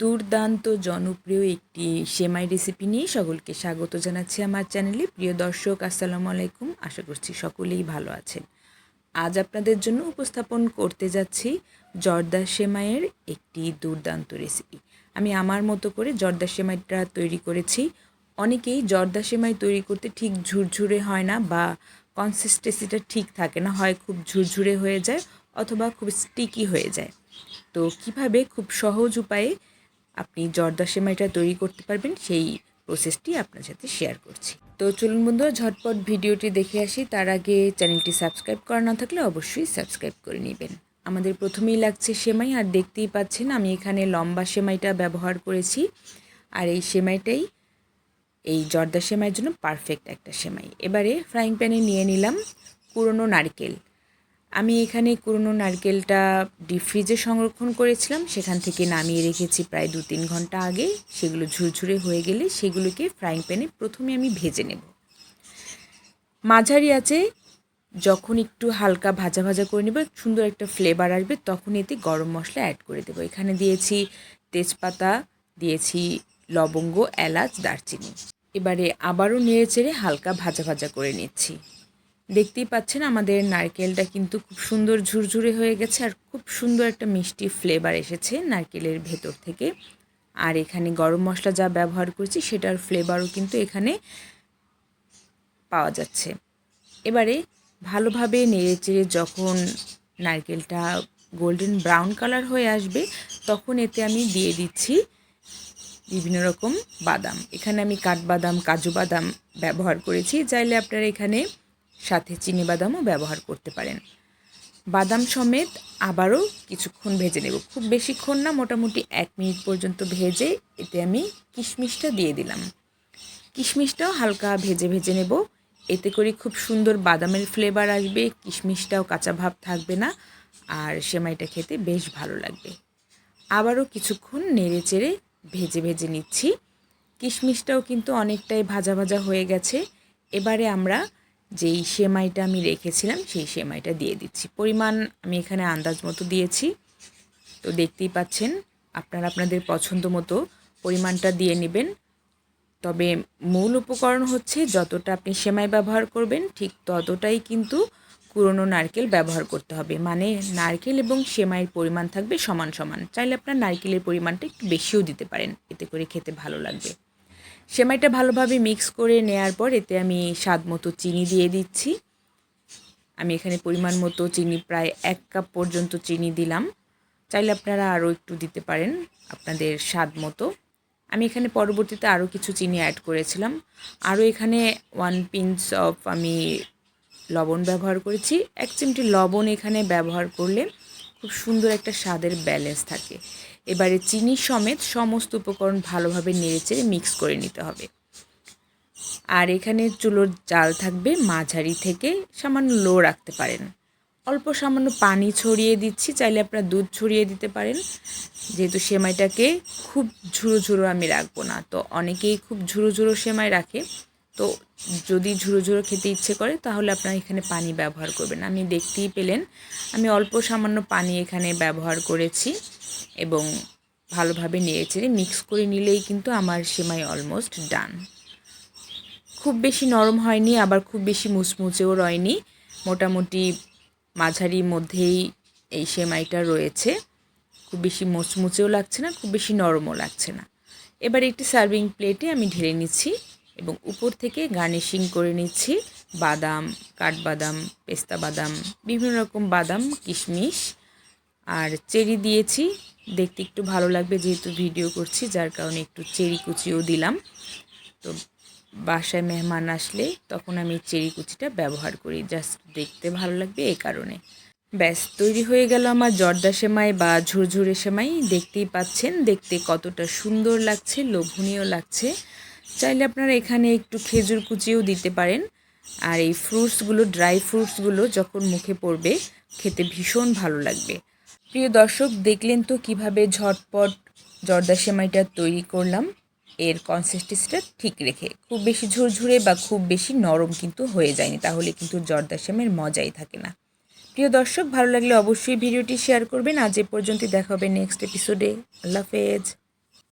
দুর্দান্ত জনপ্রিয় একটি সেমাই রেসিপি নিয়ে সকলকে স্বাগত জানাচ্ছি আমার চ্যানেলে প্রিয় দর্শক, আসসালামু আলাইকুম। আশা করছি সকলেই ভালো আছেন। আজ আপনাদের জন্য উপস্থাপন করতে যাচ্ছি জর্দা সেমাইয়ের একটি দুর্দান্ত রেসিপি আমি আমার মতো করে জর্দা সেমাইটা তৈরি করেছি। অনেকেই জর্দা সেমাই তৈরি করতে ঠিক ঝুরঝুরে হয় না বা কনসিস্টেন্সিটা ঠিক থাকে না, হয় খুব ঝুরঝুরে হয়ে যায় অথবা খুব স্টিকি হয়ে যায়। তো কীভাবে খুব সহজ উপায়ে আপনি জর্দা সেমাইটা তৈরি করতে পারবেন, সেই প্রসেসটি আপনার সাথে শেয়ার করছি। তো চলুন বন্ধুরা, ঝটপট ভিডিওটি দেখে আসি। তার আগে চ্যানেলটি সাবস্ক্রাইব করা না থাকলে অবশ্যই সাবস্ক্রাইব করে নেবেন। আমাদের প্রথমেই লাগছে সেমাই, আর দেখতেই পাচ্ছেন আমি এখানে লম্বা সেমাইটা ব্যবহার করেছি। আর এই সেমাইটাই, এই জর্দা সেমাইয়ের জন্য পারফেক্ট একটা সেমাই। এবারে ফ্রাইং প্যানে নিয়ে নিলাম কুড়োনো নারকেল। আমি এখানে কুড়োনো নারকেলটা ডিপ ফ্রিজে সংরক্ষণ করেছিলাম। সেখান থেকে নামিয়ে রেখেছি প্রায় দু তিন ঘণ্টা আগে। সেগুলো ঝুরঝুরে হয়ে গেলে সেগুলোকে ফ্রাইং প্যানে প্রথমে আমি ভেজে নেব। মাঝারি আছে, যখন একটু হালকা ভাজা ভাজা করে নেব, সুন্দর একটা ফ্লেভার আসবে, তখন এতে গরম মশলা অ্যাড করে দেবো। এখানে দিয়েছি তেজপাতা, দিয়েছি লবঙ্গ, এলাচ, দারচিনি। এবারে আবারও নেড়ে চেড়ে হালকা ভাজা ভাজা করে নিচ্ছি। দেখতেই পাচ্ছেন আমাদের নারকেলটা কিন্তু খুব সুন্দর ঝুরঝুরে হয়ে গেছে আর খুব সুন্দর একটা মিষ্টি ফ্লেভার এসেছে নারকেলের ভেতর থেকে। আর এখানে গরম মশলা যা ব্যবহার করছি সেটার ফ্লেভারও কিন্তু এখানে পাওয়া যাচ্ছে। এবারে ভালোভাবে নেড়ে চেড়ে যখন নারকেলটা গোল্ডেন ব্রাউন কালার হয়ে আসবে, তখন এতে আমি দিয়ে দিচ্ছি বিভিন্ন রকম বাদাম। এখানে আমি কাঠবাদাম, কাজু বাদাম ব্যবহার করেছি। চাইলে আপনারা এখানে সাথে চিনি বাদামও ব্যবহার করতে পারেন। বাদাম সমেত আবারও কিছুক্ষণ ভেজে নেব। খুব বেশিক্ষণ না, মোটামুটি এক মিনিট পর্যন্ত ভেজে এতে আমি কিশমিশটা দিয়ে দিলাম। কিশমিশটাও হালকা ভেজে ভেজে নেব। এতে করে খুব সুন্দর বাদামের ফ্লেভার আসবে, কিশমিশটাও কাঁচা ভাব থাকবে না, আর সেমাইটা খেতে বেশ ভালো লাগবে। আবারও কিছুক্ষণ নেড়ে চেড়ে ভেজে ভেজে নিচ্ছি। কিশমিশটাও কিন্তু অনেকটাই ভাজা ভাজা হয়ে গেছে। এবারে আমরা যেই সেমাইটা আমি রেখেছিলাম, সেই সেমাইটা দিয়ে দিচ্ছি। পরিমাণ আমি এখানে আন্দাজ মতো দিয়েছি। তো দেখতেই পাচ্ছেন, আপনারা আপনাদের পছন্দ মতো পরিমাণটা দিয়ে নেবেন। তবে মূল উপকরণ হচ্ছে, যতটা আপনি সেমাই ব্যবহার করবেন, ঠিক ততটাই কিন্তু কুরনো নারকেল ব্যবহার করতে হবে। মানে নারকেল এবং সেমাইয়ের পরিমাণ থাকবে সমান সমান। চাইলে আপনার নারকেলের পরিমাণটা একটু বেশিও দিতে পারেন, এতে করে খেতে ভালো লাগবে। সেমাইটা ভালোভাবে মিক্স করে নেয়ার পর এতে আমি স্বাদ মতো চিনি দিয়ে দিচ্ছি। আমি এখানে পরিমাণ মতো চিনি, প্রায় এক কাপ পর্যন্ত চিনি দিলাম। চাইলে আপনারা আরও একটু দিতে পারেন আপনাদের স্বাদ মতো। আমি এখানে পরবর্তীতে আরও কিছু চিনি অ্যাড করেছিলাম। আরও এখানে ওয়ান পিঞ্চ অফ আমি লবণ ব্যবহার করেছি। এক চিমটি লবণ এখানে ব্যবহার করলে খুব সুন্দর একটা স্বাদের ব্যালেন্স থাকে। এবারে চিনি সমেত সমস্ত উপকরণ ভালোভাবে নেড়েচেড়ে মিক্স করে নিতে হবে। আর এখানে চুলোর জাল থাকবে মাঝারি থেকে সামান্য লো রাখতে পারেন। অল্প সামান্য পানি ছড়িয়ে দিচ্ছি, চাইলে আপনারা দুধ ছড়িয়ে দিতে পারেন। যেহেতু সেমাইটাকে খুব ঝুরো ঝুরো আমি রাখব না, তো অনেকেই খুব ঝুরো ঝুরো সেমাই রাখে। তো যদি ঝুরো ঝুরো খেতে ইচ্ছে করে, তাহলে আপনারা এখানে পানি ব্যবহার করবেন। আমি দেখতেই পেলেন, আমি অল্প সামান্য পানি এখানে ব্যবহার করেছি এবং ভালোভাবে চেড়ে মিক্স করে নিলেই কিন্তু আমার সেমাই অলমোস্ট ডান খুব বেশি নরম হয়নি, আবার খুব বেশি মুচমুচেও রয়নি। মোটামুটি মাঝারির মধ্যেই এই সেমাইটা রয়েছে। খুব বেশি মুচমুচেও লাগছে না, খুব বেশি নরমও লাগছে না। এবার একটি সার্ভিং প্লেটে আমি ঢেলে নিচ্ছি। এবং উপর থেকে গার্নিশিং করে নিচ্ছি বাদাম, কাঠবাদাম, পেস্তা বাদাম, বিভিন্ন রকম বাদাম, কিশমিশ। আর চেরি দিয়েছি। দেখতে একটু ভালো লাগবে যেহেতু ভিডিও করছি, যার কারণে একটু চেরি কুচিও দিলাম। তো বাসায় মেহমান আসলে তখন আমি চেরি কুচিটা ব্যবহার করি, জাস্ট দেখতে ভালো লাগবে এই কারণে। ব্যাস, তৈরি হয়ে গেল আমার জর্দা সেমাই বা ঝুরঝুরে সেমাই। দেখতেই পাচ্ছেন, দেখতে কতটা সুন্দর লাগছে, লোভনীয় লাগছে। চাইলে আপনারা এখানে একটু খেজুর কুচিও দিতে পারেন। আর এই ফ্রুটসগুলো, ড্রাই ফ্রুটসগুলো যখন মুখে পড়বে, খেতে ভীষণ ভালো লাগবে। প্রিয় দর্শক, দেখলেন তো কীভাবে ঝটপট জর্দা সেমাইটা তৈরি করলাম? এর কনসিস্টেন্সিটা ঠিক রেখে। খুব বেশি ঝুরঝুরে বা খুব বেশি নরম কিন্তু হয়ে যায়নি, তাহলে কিন্তু জর্দা সেমাইয়ের মজাই থাকে না। প্রিয় দর্শক, ভালো লাগলে অবশ্যই ভিডিওটি শেয়ার করবেন। আজ এ পর্যন্ত দেখা হবে নেক্সট এপিসোডে আল্লাহ হাফেজ।